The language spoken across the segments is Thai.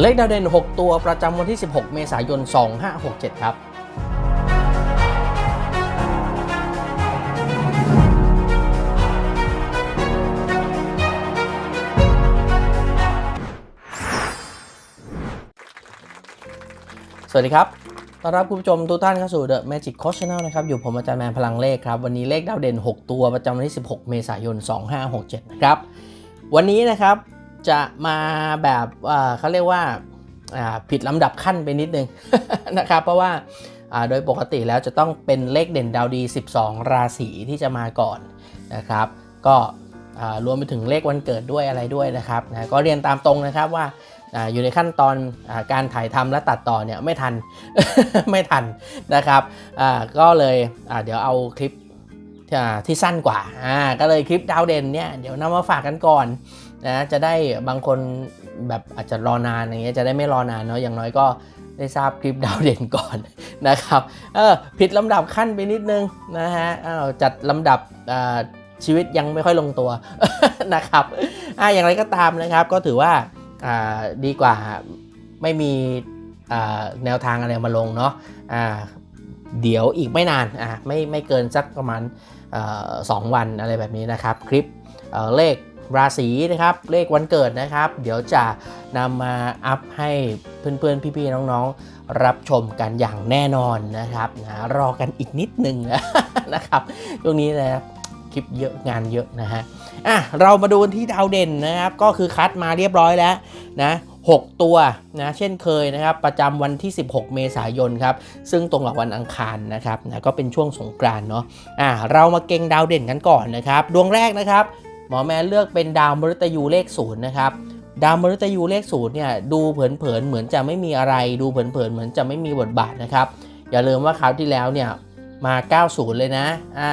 เลขดาวเด่น 6 ตัวประจำวันที่ 16 เมษายน 2567 ครับสวัสดีครับ ต้อนรับคุณผู้ชมทุกท่านเข้าสู่ The Magic Coach Channel นะครับ อยู่ผมอาจารย์แมนพลังเลขครับ วันนี้เลขดาวเด่น 6 ตัวประจำวันที่ 16 เมษายน 2567 นะครับ วันนี้นะครับ จะมาแบบเขาเรียกว่าผิดลำดับขั้นไปนิดนึงนะครับ เพราะว่าโดยปกติแล้วจะต้องเป็นเลขเด่นดาวดี 12 ราศีที่จะมาก่อนนะครับ ก็รวมไปถึงเลขวันเกิดด้วยอะไรด้วยนะครับนะก็เรียนตามตรงนะครับว่าอยู่ในขั้นตอนอการถ่ายทำและตัดต่อเนี่ยไม่ทันไม่ทันนะครับก็เลยเดี๋ยวเอาคลิป ที่สั้นกว่าอ่าก็เลยคลิปดาวเด่นเนี่ยเดี๋ยวนำมาฝากกันก่อนนะจะได้บางคนแบบอาจจะรอนานอย่างเงี้ยจะได้ไม่รอนานเนาะอย่างน้อยก็ได้ทราบคลิปดาวเด่นก่อนนะครับเออผิดลำดับขั้นไปนิดนึงนะฮะอ้าวจัดลำดับชีวิตยังไม่ค่อยลงตัวนะครับอ่าอย่างไรก็ตามนะครับ ก็ถือว่าอ่าดีกว่าไม่มีอ่าแนวทางอะไรมาลงเนาะอ่าเดี๋ยวอีกไม่นานอ่าไม่ไม่เกินสักประมาณ สองวันอะไรแบบนี้นะครับ คลิปเเลขราศีนะครับ เลขวันเกิดนะครับ เดี๋ยวจะนำมาอัพให้เพื่อนๆ พี่ๆ น้องๆ รับชมกันอย่างแน่นอนนะครับนะรอกันอีกนิดหนึ่งนะครับช่วงนี้นะครับคลิปเยอะงานเยอะนะฮะอะเรามาดูที่ดาวเด่นนะครับ ก็คือคัดมาเรียบร้อยแล้วนะ 6 ตัวนะเช่นเคยนะครับประจำวันที่ 16 เมษายนครับซึ่งตรงกับวันอังคารนะครับนะก็เป็นช่วงสงกรานเนาะอะเรามาเก่งดาวเด่นกันก่อนนะครับ ดวงแรกนะครับ หมอแมนเลือกเป็นดาวมฤตยูเลขศูนย์นะครับดาวมฤตยูเลขศูนย์เนี่ยดูเผินๆเหมือนจะไม่มีอะไร ดูเผินๆเหมือนจะไม่มีบทบาทนะครับอย่าลืมว่าคราวที่แล้วเนี่ยมา 90 เลยนะอ่า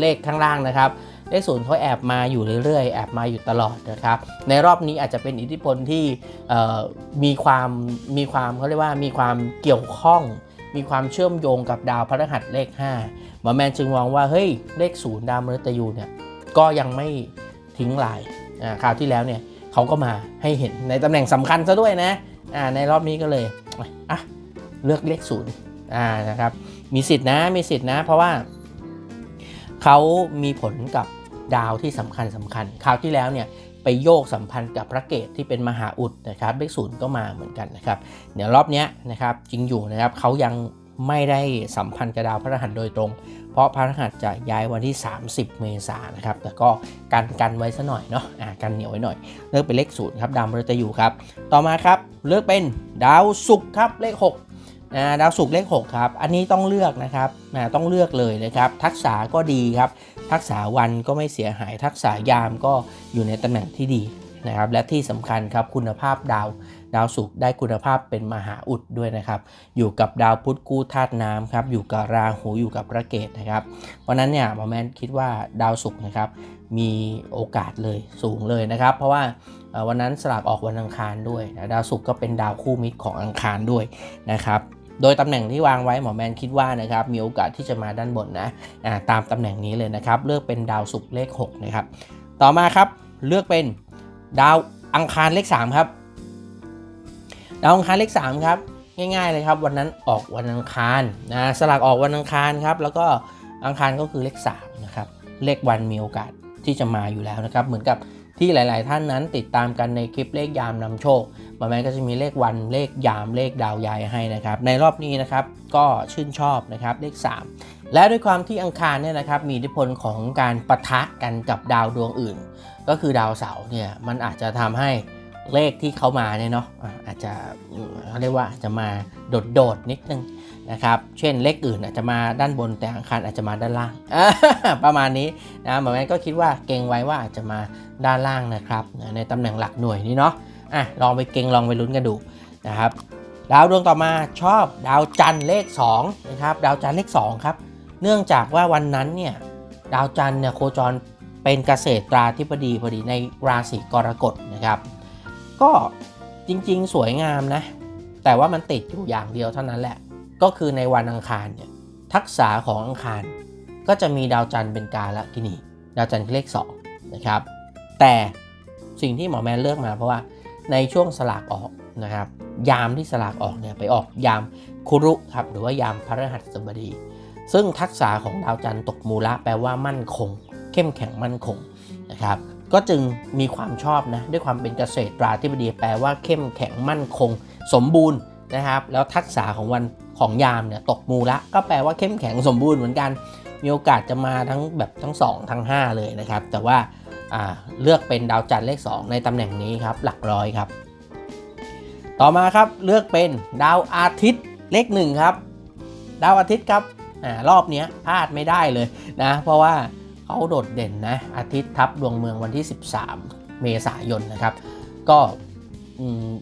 เลขข้างล่างนะครับ เลขศูนย์เขาแอบมาอยู่เรื่อยๆ แอบมาอยู่ตลอดนะครับ ในรอบนี้อาจจะเป็นอิทธิพลที่มีความมีความเขาเรียกว่ามีความเกี่ยวข้อง มีความเชื่อมโยงกับดาวพฤหัสเลข5หมอแมนจึงมองว่าเฮ้ยเลขศูนย์ดาวมฤตยูเนี่ยก็ยังไม่ทิ้งลายอ่าคราวที่แล้วเนี่ยเขาก็มาให้เห็นในตำแหน่งสำคัญซะด้วยนะในรอบนี้ก็เลยอะเลือกเลขศูนย์นะครับมีสิทธินะมีสิทธินะ เพราะว่า เขามีผลกับดาวที่สำคัญสำคัญ คราวที่แล้วเนี่ยไปโยกสัมพันธ์กับพระเกตที่เป็นมหาอุดนะครับเลขศูนย์ก็มาเหมือนกันนะครับ เดี๋ยวรอบเนี้ยนะครับจริงอยู่นะครับเขายังไม่ได้สัมพันธ์กับดาวพฤหัสโดยตรง เพราะพฤหัสจะย้ายวันที่ 30 เมษายนนะครับ แต่ก็กันกันไว้ซะหน่อยเนาะอ่ากันเหนียวไว้หน่อย เลือกเป็นเลขศูนย์ครับดาวมฤตยูครับ ต่อมาครับเลือกเป็นดาวศุกร์ครับเลข 6 ดาวศุกร์เลข6ครับ อันนี้ต้องเลือกนะครับนะต้องเลือกเลยนะครับ ทักษะก็ดีครับ ทักษะวันก็ไม่เสียหาย ทักษะยามก็อยู่ในตำแหน่งที่ดีนะครับ และที่สำคัญครับคุณภาพดาวดาวศุกร์ได้คุณภาพเป็นมหาอุดด้วยนะครับ อยู่กับดาวพุธกู้ธาตุน้ำครับ อยู่กับราหูอยู่กับพระเกตนะครับ เพราะนั้นเนี่ยหมอแมนคิดว่าดาวศุกร์นะครับมีโอกาสเลยสูงเลยนะครับ เพราะว่าวันนั้นสลากออกวันอังคารด้วยนะดาวศุกร์ก็เป็นดาวคู่มิตรของอังคารด้วยนะครับ โดยตำแหน่งที่วางไว้หมอแมนคิดว่านะครับมีโอกาสที่จะมาด้านบนนะตามตำแหน่งนี้เลยนะครับ เลือกเป็นดาวศุกร์เลข6นะครับต่อมาครับเลือกเป็นดาวอังคารเลข3ครับดาวอังคารเลข3ครับง่ายๆเลยครับ วันนั้นออกวันอังคารนะสลากออกวันอังคารครับแล้วก็อังคารก็คือเลข3นะครับเลขวันมีโอกาสที่จะมาอยู่แล้วนะครับ เหมือนกับ ที่หลาย ๆ ท่านนั้นติดตามกันในคลิปเลขยามนำโชคหมาแมนก็จะมีเลขวันเลขยามเลขดาวยายให้นะครับ ในรอบนี้นะครับก็ชื่นชอบนะครับเลข 3 และด้วยความที่อังคารเนี่ยนะครับมีอิทธิพลของการปะทะกันกับดาวดวงอื่น ก็คือดาวเสาร์เนี่ยมันอาจจะทำให้เลขที่เขามาเนี่ยเนาะอาจจะเขาเรียกว่าจะมาโดด ๆ นิดนึง นะครับ เช่นเลขอื่นอาจจะมาด้านบนแต่อังคารอาจจะมาด้านล่าง ประมาณนี้นะหมอแมนก็คิดว่าเก่งไว้ว่าอาจจะมาด้านล่างนะครับในตำแหน่งหลักหน่วยนี้เนาะอะลองไปเก่งลองไปลุ้นกันดูนะครับดาวดวงต่อมาชอบดาวจันทร์เลข2นะครับดาวจันทร์เลข2ครับเนื่องจากว่าวันนั้นเนี่ยดาวจันทร์เนี่ยโคจรเป็นเกษตราธิบดีพอดีในราศีกรกฎนะครับ ก็จริงๆ สวยงามนะ แต่ว่ามันติดอยู่อย่างเดียวเท่านั้นแหละ ก็คือในวันอังคารเนี่ยทักษะของอังคาร ก็จะมีดาวจันทร์เป็นกาละกินีดาวจันทร์เลข2นะครับ แต่สิ่งที่หมอแมนเลือกมาเพราะว่าในช่วงสลากออกนะครับ ยามที่สลากออกเนี่ยไปออกยามคุรุครับหรือว่ายามพฤหัสบดี ซึ่งทักษะของดาวจันทร์ตกมูละแปลว่ามั่นคง เข้มแข็งมั่นคงนะครับ ก็จึงมีความชอบนะด้วยความเป็นเกษตรราธิบดีแปลว่าเข้มแข็งมั่นคง สมบูรณ์นะครับ แล้วทักษะของวัน ของยามเนี่ยตกมูละก็แปลว่าเข้มแข็งสมบูรณ์เหมือนกัน มีโอกาสจะมาทั้งแบบทั้ง 2 ทั้ง 5 เลยนะครับ แต่ว่าาเลือกเป็นดาวจันทร์เลข 2 ในตำแหน่งนี้ครับหลักร้อยครับ ต่อมาครับเลือกเป็นดาวอาทิตย์เลข1ครับดาวอาทิตย์ครับอารอบเนี้ยพลาดไม่ได้เลยนะ เพราะว่าเขาโดดเด่นนะอาทิตย์ทับดวงเมืองวันที่ 13 เมษายนนะครับ ก็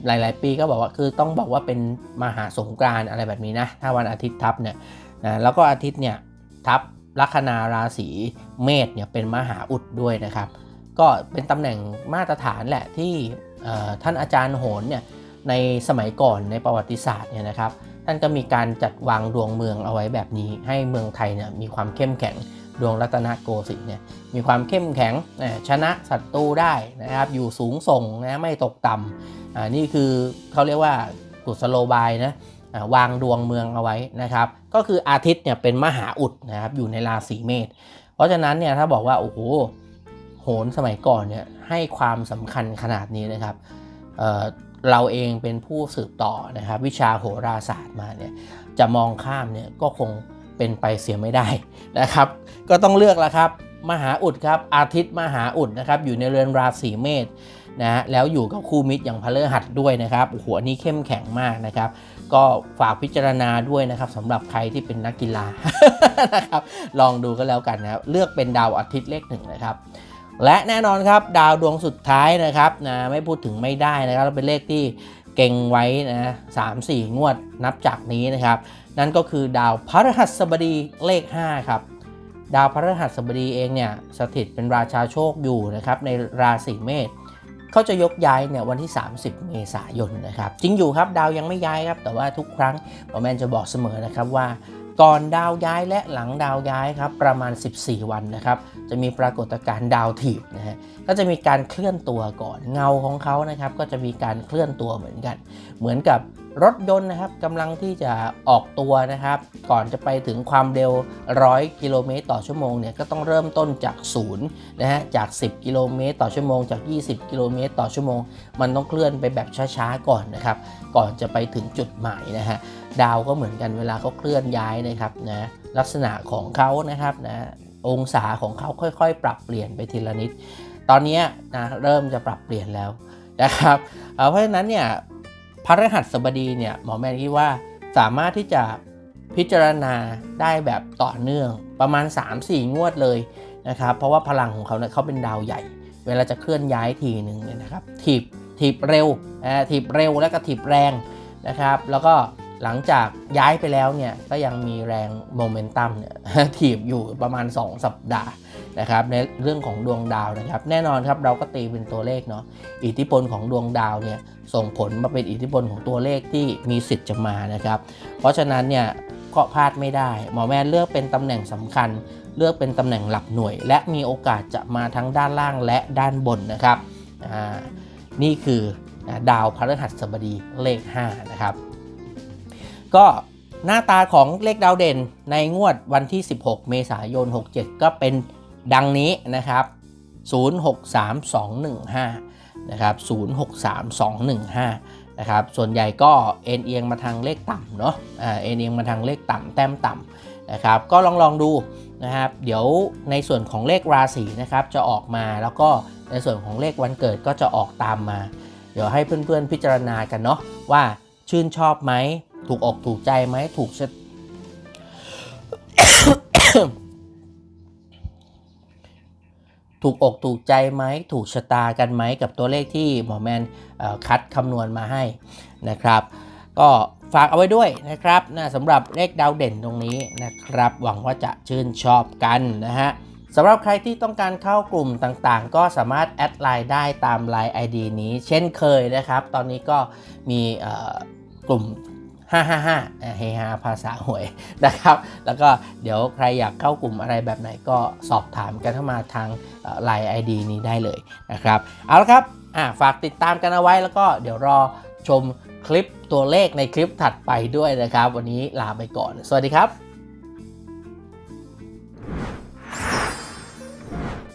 หลาย ๆ ปีก็บอกว่าคือต้องบอกว่าเป็นมหาสงกรานอะไรแบบนี้นะ ถ้าวันอาทิตย์ทับเนี่ยนะแล้วก็อาทิตย์เนี่ยทับลัคนาราศีเมษเนี่ยเป็นมหาอุดด้วยนะครับ ก็เป็นตำแหน่งมาตรฐานแหละที่ท่านอาจารย์โหนเนี่ยในสมัยก่อนในประวัติศาสตร์เนี่ยนะครับ ท่านก็มีการจัดวางดวงเมืองเอาไว้แบบนี้ ให้เมืองไทยเนี่ยมีความเข้มแข็ง ดวงรัตนโกสินทร์เนี่ยมีความเข้มแข็งชนะศัตรูได้นะครับอยู่สูงส่งนะไม่ตกต่ำอ่านี่คือเขาเรียกว่ากุศโลบายนะวางดวงเมืองเอาไว้นะครับ ก็คืออาทิตย์เนี่ยเป็นมหาอุดนะครับอยู่ในราศีเมษเพราะฉะนั้นเนี่ยถ้าบอกว่าโอ้โหโหนสมัยก่อนเนี่ยให้ความสำคัญขนาดนี้นะครับเเราเองเป็นผู้สืบต่อนะครับ วิชาโหราศาสตร์มาเนี่ยจะมองข้ามเนี่ยก็คง เป็นไปเสียไม่ได้นะครับ ก็ต้องเลือกแล้วครับ มหาอุดครับ อาทิตย์มหาอุดนะครับ อยู่ในเรือนราศีเมษนะฮะแล้วอยู่กับคู่มิตรอย่างพฤหัสด้วยนะครับโอ้โหอันนี้เข้มแข็งมากนะครับ ก็ฝากพิจารณาด้วยนะครับสำหรับใครที่เป็นนักกีฬานะครับลองดูก็แล้วกันนะครับเลือกเป็นดาวอาทิตย์เลขหนึ่งนะครับ และแน่นอนครับดาวดวงสุดท้ายนะครับนะไม่พูดถึงไม่ได้นะครับเป็นเลขที่ เก่งไว้นะสามสี่งวดนับจากนี้นะครับ นั่นก็คือดาวพฤหัสบดีเลข 5 ครับ ดาวพฤหัสบดีเองเนี่ยสถิตเป็นราชาโชคอยู่นะครับในราศีเมษเขาจะยกย้ายเนี่ยวันที่ 30 เมษายนนะครับ จริงอยู่ครับดาวยังไม่ย้ายครับ แต่ว่าทุกครั้งหมอแมนจะบอกเสมอนะครับว่า ก่อนดาวย้ายและหลังดาวย้ายครับประมาณ 14 วันนะครับ จะมีปรากฏการณ์ดาวถีบนะฮะก็จะมีการเคลื่อนตัวก่อนเงาของเขานะครับ ก็จะมีการเคลื่อนตัวเหมือนกัน เหมือนกับ รถยนต์นะครับกำลังที่จะออกตัวนะครับ ก่อนจะไปถึงความเร็ว 100 กิโลเมตรต่อชั่วโมงเนี่ยก็ต้องเริ่มต้นจากศูนย์นะฮะจาก 10 กิโลเมตรต่อชั่วโมง จาก 20 กิโลเมตรต่อชั่วโมง มันต้องเคลื่อนไปแบบช้าๆก่อนนะครับ ก่อนจะไปถึงจุดหมายนะฮะดาวก็เหมือนกันเวลาเขาเคลื่อนย้ายนะครับนะลักษณะของเขานะครับนะองศาของเขาค่อยๆ ปรับเปลี่ยนไปทีละนิด ตอนนี้นะเริ่มจะปรับเปลี่ยนแล้วนะครับเอ่อเพราะฉะนั้นเนี่ย พระรหัสบดีเนี่ยหมอแมนคิดว่าสามารถที่จะพิจารณาได้แบบต่อเนื่องประมาณ 3-4 งวดเลยนะครับเพราะว่าพลังของเขาเนี่ยเขาเป็นดาวใหญ่ เวลาจะเคลื่อนย้ายทีหนึ่งเนี่ยนะครับถีบถีบเร็วอ่าถีบเร็วแล้วก็ถีบแรงนะครับ แล้วก็หลังจากย้ายไปแล้วเนี่ยก็ยังมีแรงโมเมนตัมเนี่ยถีบอยู่ประมาณ 2 สัปดาห์ นะครับในเรื่องของดวงดาวนะครับ แน่นอนครับเราก็ตีเป็นตัวเลขเนาะอิทธิพลของดวงดาวเนี่ยส่งผลมาเป็นอิทธิพลของตัวเลขที่มีสิทธิ์จะมานะครับ เพราะฉะนั้นเนี่ยก็พลาดไม่ได้ หมอแม่เลือกเป็นตำแหน่งสำคัญ เลือกเป็นตำแหน่งหลักหน่วย และมีโอกาสจะมาทั้งด้านล่างและด้านบนนะครับอ่านี่คือดาวพฤหัสบดีเลข 5 นะครับ ก็หน้าตาของเลขดาวเด่นในงวดวันที่ 16 เมษายน 67 ก็เป็น ดังนี้นะครับ 063215 นะครับ 063215 นะครับ ส่วนใหญ่ก็เอ็นเอียงมาทางเลขต่ำเนาะเอ็นเอียงมาทางเลขต่ำแต้มต่ำนะครับ ก็ลองลองดูนะครับ เดี๋ยวในส่วนของเลขราศีนะครับ จะออกมาแล้วก็ในส่วนของเลขวันเกิดก็จะออกตามมา เดี๋ยวให้เพื่อนๆพิจารณากันเนาะว่าชื่นชอบไหม ถูกอกถูกใจไหม ถูก ถูกอกถูกใจไหมถูกชะตากันไหมกับตัวเลขที่หมอแมนคัดคำนวณมาให้นะครับ ก็ฝากเอาไว้ด้วยนะครับนะสำหรับเลขดาวเด่นตรงนี้นะครับ หวังว่าจะชื่นชอบกันนะฮะสำหรับใครที่ต้องการเข้ากลุ่มต่างๆ ก็สามารถแอดไลน์ได้ตามไลน์ ID นี้ เช่นเคยนะครับ ตอนนี้ก็มีกลุ่ม 555เฮฮาภาษาหวยนะครับ แล้วก็เดี๋ยวใครอยากเข้ากลุ่มอะไรแบบไหนก็สอบถามกันเข้ามาทางไลน์ ID นี้ได้เลยนะครับ เอาละครับฝากติดตามกันเอาไว้แล้วก็เดี๋ยวรอชมคลิปตัวเลขในคลิปถัดไปด้วยนะครับ วันนี้ลาไปก่อน สวัสดีครับ